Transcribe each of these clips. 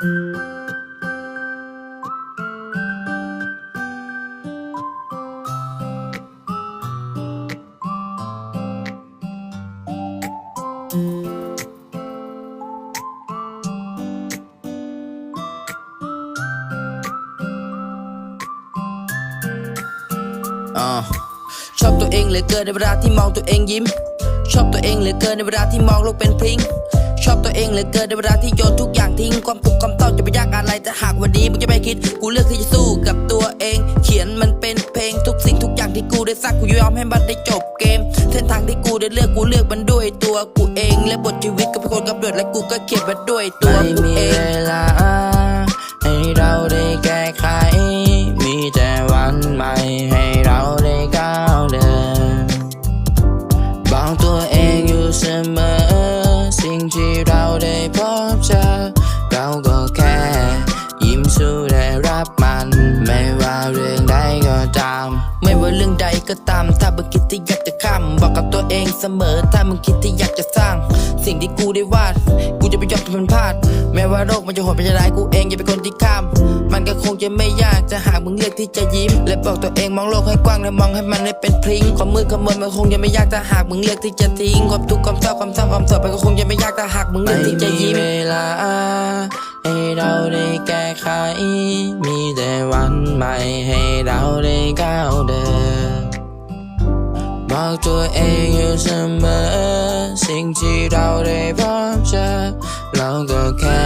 อ่า ชอบตัวเองเหลือเกินในเวลาที่มองตัวเองยิ้ม ชอบตัวเองเหลือเกินในเวลาที่มองโลกเป็นพริ้งชอบตัวเองเหลือเกินในเวลาที่โยนทุกอย่างทิ้งความทุกข์ความเศร้าจะไปยากอะไรแต่หากวันนี้มึงจะไม่คิด กูเลือกที่จะสู้กับตัวเอง เขียนมันเป็นเพลงทุกสิ่งทุกอย่างที่กูได้สร้างกูยอมให้มันได้จบเกม เส้นทางที่กูได้เลือกกูเลือกมันด้วยตัวกูเอง และบทชีวิตก็เป็นคนกำเนิดและกูก็เขียนมันด้วยตัวกูเอง ของตัวเองอยู่เสมอ สิ่งที่เราได้พบเจอ เราก็แค่ ยิ้มสู้ได้รับมัน ไม่ว่าเรื่องใดก็ตาม ไม่ว่าเรื่องใดก็ตาม ถ้ามึงคิดที่อยากจะข้ามบอกกับตัวเองเสมอ ถ้ามึงคิดที่อยากจะสร้าง สิ่งที่กูได้วาด กูจะไปยอมทำมันพลาด ว่าโรคมันจะโหดมันจะร้ายกูเองอย่าเป็นคนที่ข้าม มันก็คงจะไม่ยากจะหากมึงเลือกที่จะยิ้ม และบอกตัวเองมองโลกให้กว้างและมองให้มันได้เป็นพริ้งความมืดความมนมันคงจะไม่ยากถ้าหากมึงเลือกที่จะทิ้งความทุกข์ความเศร้าความเศร้าความโศกมันก็คงจะไม่ยากถ้าหากมึงเลือกที่จะยิ้มไม่เวลาให้เราได้แก้ไข มีแต่วันใหม่ให้เราได้ก้าวเดินบอกตัวเองอยู่เสมอ สิ่งที่เรา ก็แค่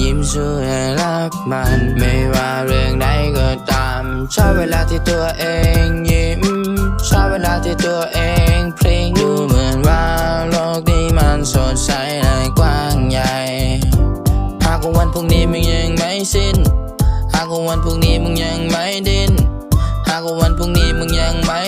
ยิ้มสู้และรับมัน ไม่ว่าเรื่องใดก็ตาม ชอบเวลาที่ตัวเองยิ้ม ชอบเวลาที่ตัวเองเพลงดูเหมือนว่าโลกนี้มันสดใสและกว้างใหญ่ หากวันพรุ่งนี้มึงยังไม่สิ้น หากวันพรุ่งนี้มึงยังไม่ดิ้น หากวันพรุ่งนี้มึงยังไม่